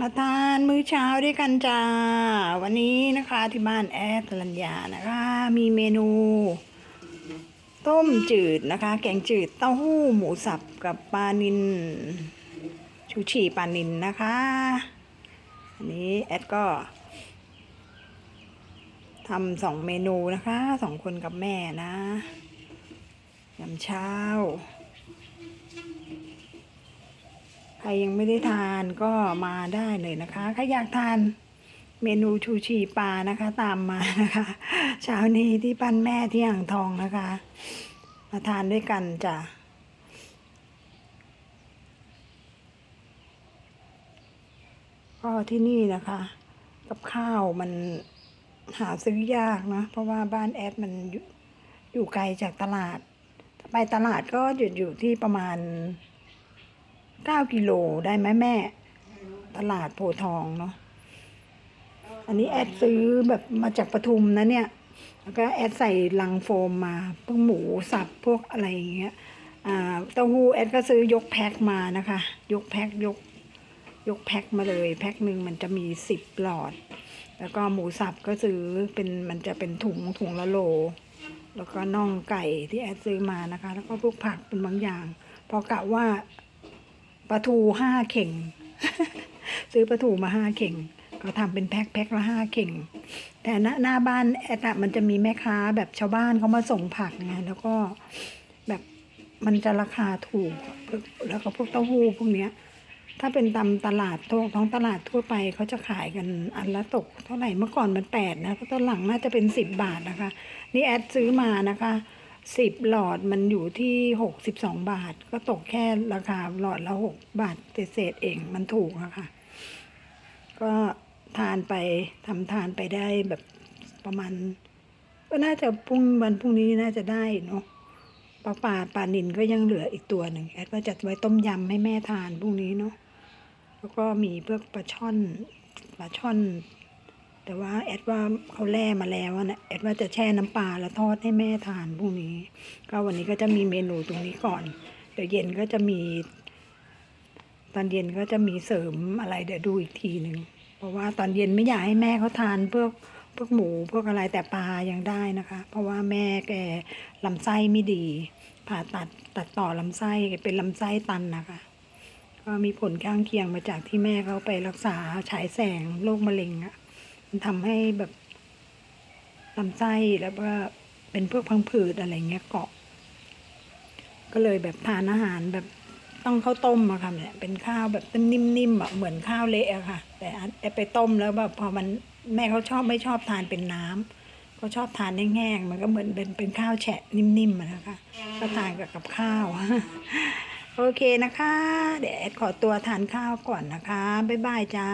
มาทานมื้อเช้าด้วยกันจ้า วันนี้นะคะที่บ้านแอดลัญญานะคะ มีเมนู ต้มจืดนะคะ แกงจืดเต้าหู้หมูสับกับปลานินชูชีปลานินนะคะอันนี้แอดก็ทำสองเมนูนะคะสองคนกับแม่นะยำเช้า ใครยังไม่ได้ทานก็มาได้เลยนะคะ ใครอยากทานเมนูชูชีปลานะคะ ตามมานะคะเช้านี้ที่ปั้นแม่ที่อ่างทองนะคะ มาทานด้วยกันจ้ะก็ที่นี่นะคะ กับข้าวมันหาซื้อยากนะ เพราะว่าบ้านแอดมันอยู่ไกลจากตลาด ไปตลาดก็หยุดอยู่ที่ประมาณ เก้ากิโลได้ไหมแม่ ตลาดโพทองเนาะอันนี้แอดซื้อแบบมาจากปทุมนะเนี่ย แล้วก็แอดใส่ลังโฟมมาพวกหมูสับพวกอะไรอย่างเงี้ยอ่าเต้าหู้แอดก็ซื้อยกแพ็คมานะคะ ยกแพ็คยก ยกแพ็คมาเลย แพ็คหนึ่งมันจะมีสิบหลอด แล้วก็หมูสับก็ซื้อเป็นมันจะเป็นถุงถุงละโล แล้วก็น่องไก่ที่แอดซื้อมานะคะ แล้วก็พวกผักเป็นบางอย่างพอกะว่า ปลาทูห้าเข่ง ซื้อปลาทูมาห้าเข่ง ก็ทำเป็นแพ็คแพ็คละห้าเข่ง แต่หน้าหน้าบ้านแอดอะมันจะมีแม่ค้าแบบชาวบ้านเขามาส่งผักไงแล้วก็แบบมันจะราคาถูก แล้วก็พวกเต้าหู้พวกเนี้ย ถ้าเป็นตามตลาดท้องท้องตลาดทั่วไปเขาจะขายกันอันละตก เท่าไหร่เมื่อก่อนมันแปดนะตอนหลังน่าจะเป็นสิบบาทนะคะ นี่แอดซื้อมานะคะ สิบหลอดมันอยู่ที่หกสิบสองบาท ก็ตกแค่ราคาหลอดละหกบาทเศษเองมันถูกอะค่ะ ก็ทานไปทำทานไปได้แบบประมาณ ก็น่าจะพรุ่งวันพรุ่งนี้น่าจะได้เนาะปลาป่าปลานินก็ยังเหลืออีกตัวหนึ่งแอดว่าจัดไว้ต้มยำให้แม่ทานพรุ่งนี้เนาะแล้วก็มีพวกปลาช่อนปลาช่อน แต่ว่าแอดว่าเขาแล่มาแล้วอะนะแอดว่าจะแช่น้ำปลาแล้วทอดให้แม่ทานพรุ่งนี้ ก็วันนี้ก็จะมีเมนูตรงนี้ก่อน เดี๋ยวเย็นก็จะมี ตอนเย็นก็จะมีเสริมอะไรเดี๋ยวดูอีกทีหนึ่งเพราะว่าตอนเย็นไม่อยากให้แม่เขาทานพวกพวกหมูพวกอะไรแต่ปลายังได้นะคะ เพราะว่าแม่แกลำไส้ไม่ดี ผ่าตัดตัดต่อลำไส้เป็นลำไส้ตันนะคะ ก็มีผลข้างเคียงมาจากที่แม่เขาไปรักษาฉายแสงโรคมะเร็งอะ มันทำให้แบบลำไส้แล้วก็เป็นพวกพังผืดอะไรเงี้ยเกาะ ก็เลยแบบทานอาหารแบบต้องข้าวต้มอะค่ะเนี่ยเป็นข้าวแบบนิ่มๆอะเหมือนข้าวเละอะค่ะ แต่ไปต้มแล้วแบบพอมันแม่เขาชอบไม่ชอบทานเป็นน้ำเขาชอบทานแห้งๆมันก็เหมือนเป็นเป็นข้าวแฉะนิ่มๆนะคะก็ทานกับกับข้าวโอเคนะคะ เดี๋ยวขอตัวทานข้าวก่อนนะคะบ๊ายบายจ้า